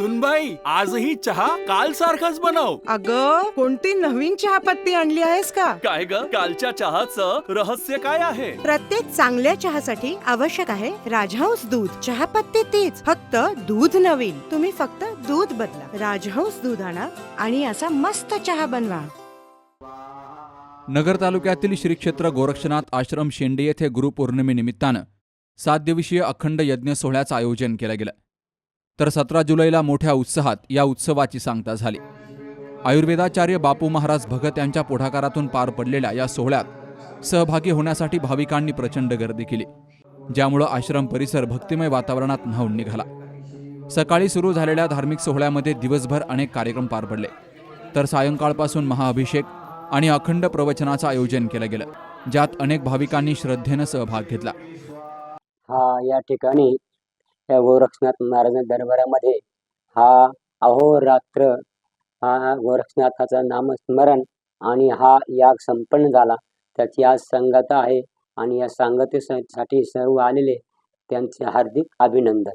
सुनबाई आजही चहा काल सारखाच बनव. अग कोणती नवीन चहापत्ती आणली आहेस का? काय ग? कालच्या चहाचं रहस्य काय आहे? प्रत्येक चांगल्या चहासाठी आवश्यक आहे राजहंस दूध. चहापत्ती तीच फक्त दूध नवीन. तुम्ही फक्त दूध बदला. राजहंस दूध आणा आणि असा मस्त चहा बनवा. नगर तालुक्यातील श्री क्षेत्र गोरक्षनाथ आश्रम शेंडे येथे गुरुपौर्णिमेनिमित्तानं सात दिवसीय अखंड यज्ञ सोहळ्याचं आयोजन केलं गेलं. तर सतरा जुलैला मोठ्या उत्साहात या उत्सवाची सांगता झाली. आयुर्वेदाचार्य बापू महाराज भगत यांच्या पुढाकारातून पार पडलेल्या या सोहळ्यात सहभागी होण्यासाठी भाविकांनी प्रचंड गर्दी केली ज्यामुळं आश्रम परिसर भक्तिमय वातावरणात न्हावून निघाला. सकाळी सुरू झालेल्या धार्मिक सोहळ्यामध्ये दिवसभर अनेक कार्यक्रम पार पडले तर सायंकाळपासून महाअभिषेक आणि अखंड प्रवचनाचं आयोजन केलं गेलं ज्यात अनेक भाविकांनी श्रद्धेनं सहभाग घेतला. हा या ठिकाणी या गोरक्षनाथ महाराज दरबारामध्ये हा अहोरात्र हा गोरक्षनाथाचं नामस्मरण आणि हा याग संपन्न झाला. त्याची आज संगता आहे आणि या सांगतेसाठी सर्व आलेले त्यांचे हार्दिक अभिनंदन.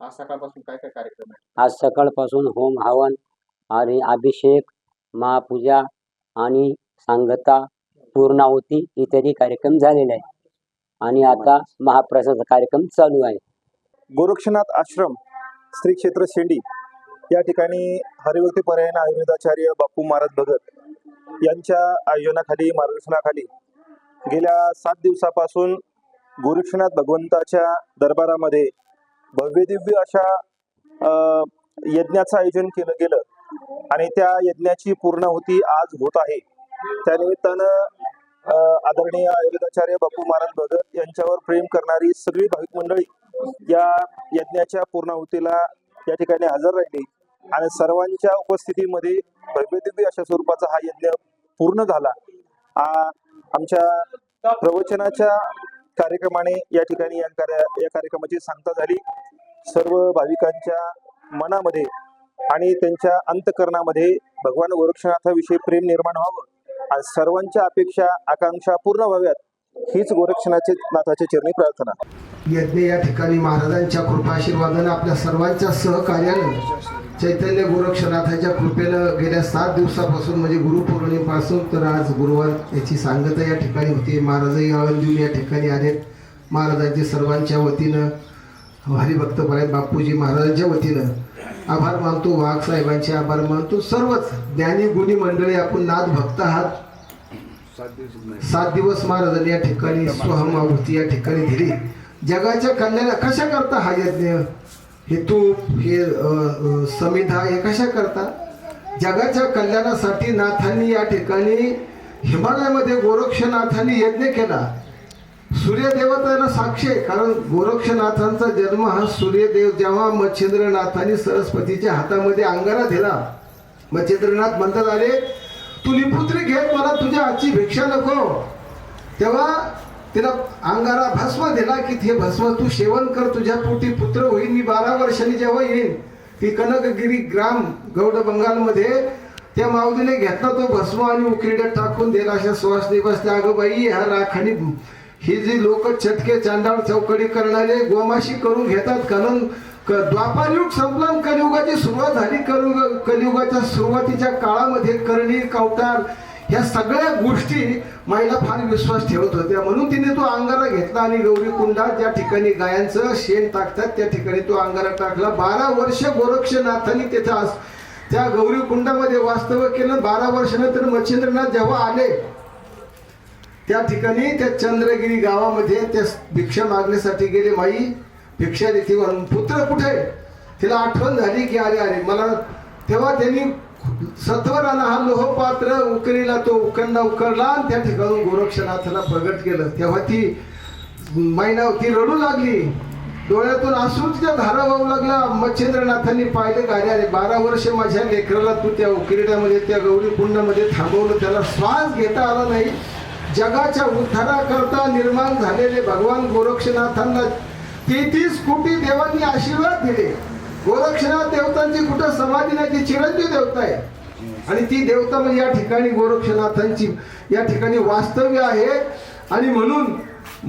आज सकाळपासून काय काय कार्यक्रम आहे आज सकाळपासून होम हवन आणि अभिषेक महापूजा आणि सांगता पूर्णाहुती इत्यादी कार्यक्रम झालेले आहे आणि आता महाप्रसाद कार्यक्रम चालू आहे. गोरक्षनाथ आश्रम श्री क्षेत्र शेंडी या ठिकाणी हरिभक्ती पर्यायन आयुर्वेदाचार्य बापू महाराज भगत यांच्या आयोजनाखाली मार्गदर्शनाखाली गेल्या सात दिवसापासून गोरक्षनाथ भगवंताच्या दरबारामध्ये भव्यदिव्य अशा यज्ञाचं आयोजन केलं गेलं आणि त्या यज्ञाची पूर्णाहुती आज होत आहे. त्यानिमित्तानं आदरणीय आयुर्वेदाचार्य बापू महाराज भगत यांच्यावर प्रेम करणारी सगळी भाविक मंडळी या यज्ञाच्या पूर्णाहुतीला या ठिकाणी हजर राहिली. आणि सर्वांच्या उपस्थितीमध्ये भव्यदिव्य अशा स्वरूपाचा हा यज्ञ पूर्ण झाला. आमच्या प्रवचनाच्या कार्यक्रमाने या ठिकाणी या कार्य या कार्यक्रमाची सांगता झाली. सर्व भाविकांच्या मनामध्ये आणि त्यांच्या अंतकरणामध्ये भगवान गोरक्षनाथाविषयी प्रेम निर्माण व्हावं. आणि सर्वांच्या अपेक्षा आकांक्षा पूर्ण व्हाव्यात हीच गोरक्षनाथाची चरणी प्रार्थना. यज्ञ या ठिकाणी महाराजांच्या कृपाशीर्वादानं आपल्या सर्वांच्या सहकार्यानं चैतन्य गोरक्षनाथाच्या कृपेनं गेल्या सात दिवसापासून म्हणजे गुरुपौर्णिमेपासून तर आज गुरुवार याची सांगता या ठिकाणी होती. महाराजही आळंदीहून या ठिकाणी आलेत. महाराजांचे सर्वांच्या वतीनं हरिभक्त परायण बापूजी महाराजांच्या वतीनं आभार मानतो वाघ साहेबांचे आभार मानतो. सर्वच ज्ञानी गुणी मंडळी आपण नाथ भक्त आहात. सात दिवस महाराजांनी या ठिकाणी स्वहमावृत्ती या ठिकाणी दिली. जगाच्या कल्याणा कशा करता हा यज्ञ? हे तूप हे समिधा हे कशा करता? जगाच्या कल्याणासाठी नाथांनी या ठिकाणी हिमालयामध्ये गोरक्षनाथांनी यज्ञ केला. सूर्यदेवताला साक्षी आहे कारण गोरक्षनाथांचा जन्म हा सूर्यदेव जेव्हा मच्छिंद्रनाथांनी सरस्वतीच्या हातामध्ये अंगारा दिला. मच्छिंद्रनाथ म्हणतात आले तू निपुत्री घेत मला तुझ्या आजची भिक्षा नको. तेव्हा तिला अंगारा भस्म दिला की हे भस्म तू सेवन कर तुझ्या पोटी पुत्र होईल मी बारा वर्षांनी जेव्हा येईन ती कनकगिरी ग्राम गौड बंगालमध्ये त्या माऊलीने घेतला तो भस्म आणि उकिरड्यात टाकून दिला. अशा सुवासनी बसल्या अगं बाई ह्या राखाणी ही जी लोक छटके चांडाळ चौकडी करणारे गोमाशी करून घेतात. कारण क- द्वापारयुग संपला कलियुगाची सुरुवात झाली. कलियुग कलियुगाच्या सुरुवातीच्या काळामध्ये करणी कवटार ह्या सगळ्या गोष्टी महिला फार विश्वास ठेवत होत्या. म्हणून तिने तो अंगारा घेतला आणि गौरी कुंडात ज्या ठिकाणी गायांचं शेण टाकतात त्या ठिकाणी तो अंगारा टाकला. बारा वर्ष गोरक्षनाथांनी तिथं त्या गौरी कुंडामध्ये वास्तव्य केलं. बारा वर्षानंतर मच्छिंद्रनाथ जेव्हा आले त्या ठिकाणी त्या चंद्रगिरी गावामध्ये त्या भिक्षा मागण्यासाठी गेले. माई भिक्षा देते म्हणून. पुत्र कुठे? तिला आठवण झाली की अरे अरे मला तेव्हा त्यांनी सत्वराला हा लोहपात्र उकरीला तो उकंडा उकरला आणि त्या ठिकाणी गोरक्षनाथाला प्रगट केलं. तेव्हा ती मैना ती रडू लागली. डोळ्यातून अश्रूच्या धारा वाहू लागला. मच्छिंद्रनाथांनी पाहिलं गाडी अरे बारा वर्ष माझ्या लेकराला तू त्या उकिरड्यामध्ये त्या गौरी कुंडामध्ये थांबवलं. त्याला श्वास घेता आला नाही. जगाच्या उद्धाराकरता निर्माण झालेले भगवान गोरक्षनाथांना तेहतीस कोटी देवांनी आशीर्वाद दिले. गोरक्षनाथ देवतांची कुठं समाधी नाही ती चिरंजीव देवता आहे. आणि ती देवता म्हणजे या ठिकाणी गोरक्षनाथांची या ठिकाणी वास्तव्य आहे. आणि म्हणून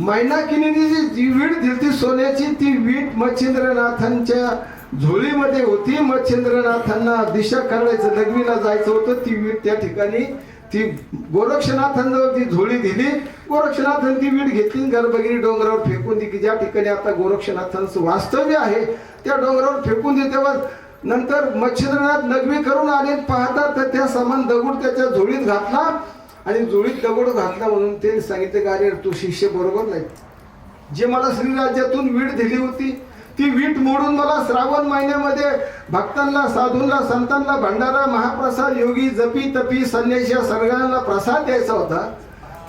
मैनाकिनीने जी वीट दिली सोन्याची ती वीट मच्छिंद्रनाथांच्या झोळीमध्ये होती. मच्छिंद्रनाथांना दिशा करायचं लग्नीला जायचं होतं. ती वीट त्या ठिकाणी ती गोरक्षनाथांजवळ ती झोळी दिली. गोरक्षनाथांनी ती वीट घेतली गर्भगिरी डोंगरावर फेकून दिली की ज्या ठिकाणी आता गोरक्षनाथांचं वास्तव्य आहे त्या डोंगरावर फेकून दिली. तेव्हा नंतर मच्छिंद्रनाथ नगवी करून आले पाहतात तर त्या समान दगड त्याच्या झोळीत घातला आणि झोळीत दगड घातला म्हणून ते सांगितले का अरे तू शिष्य बरोबर नाही. जे मला श्रीराज्यातून वीट दिली होती ती वीट मोडून मला श्रावण महिन्यामध्ये भक्तांना साधूंना संतांना भंडारा महाप्रसाद योगी जपी तपी संन्यासी या सगळ्यांना प्रसाद द्यायचा होता.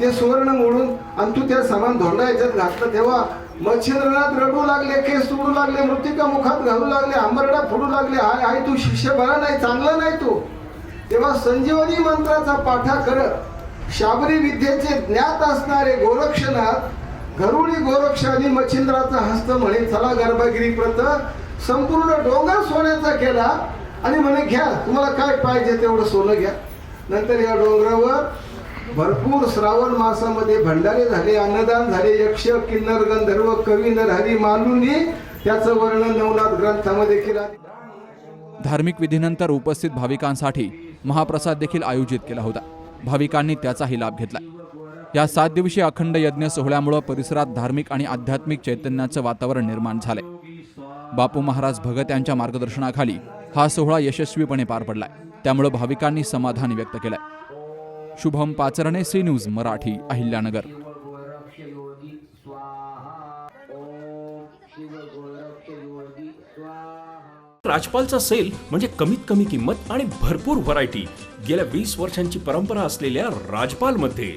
ते सुवर्ण मोडून आणि तू त्या समान धोंडा याच्यात घातलं तेव्हा मच्छिंद्रनाथ रडू लागले केस उडू लागले मृतिका मुखात घालू लागले आंबरडा फुडू लागले हाय हाय तू शिष्य बरा नाही चांगला नाही तू. तेव्हा संजीवनी मंत्राचा पाठा करत शाबरी विद्येचे ज्ञात असणारे गोरक्षनाथ गरुडी गोरक्ष आणि मच्छिंद्राचा हस्त म्हणे चला गर्भगिरी प्रत संपूर्ण डोंगर सोन्याचा केला. आणि म्हणे घ्या तुम्हाला काय पाहिजे तेवढं सोनं घ्या. नंतर या डोंगरावर भरपूर श्रावण मासामध्ये भंडारे झाले अन्नदान झाले यक्ष किन्नर गंधर्व कवी नरहरी मालुनी त्याचं वर्णन नवनाथ ग्रंथामध्ये केलं धार्मिक विधीनंतर उपस्थित भाविकांसाठी महाप्रसाद देखील आयोजित केला होता. भाविकांनी त्याचाही लाभ घेतला. या सात दिवसीय अखंड यज्ञ सोहळ्यामुळे परिसरात धार्मिक आणि आध्यात्मिक चैतन्याचं वातावरण निर्माण झालंय. बापू महाराज भगत यांच्या मार्गदर्शनाखाली हा सोहळा यशस्वीपणे पार पडलाय. त्यामुळे भाविकांनी समाधान व्यक्त केलंय. Shubham Pacharne C news Marathi Ahilyanagar. राजपालचा sale म्हणजे कमीत कमी किंमत आणि भरपूर व्हरायटी गेल्या वीस वर्षांची परंपरा असलेल्या राजपालमध्ये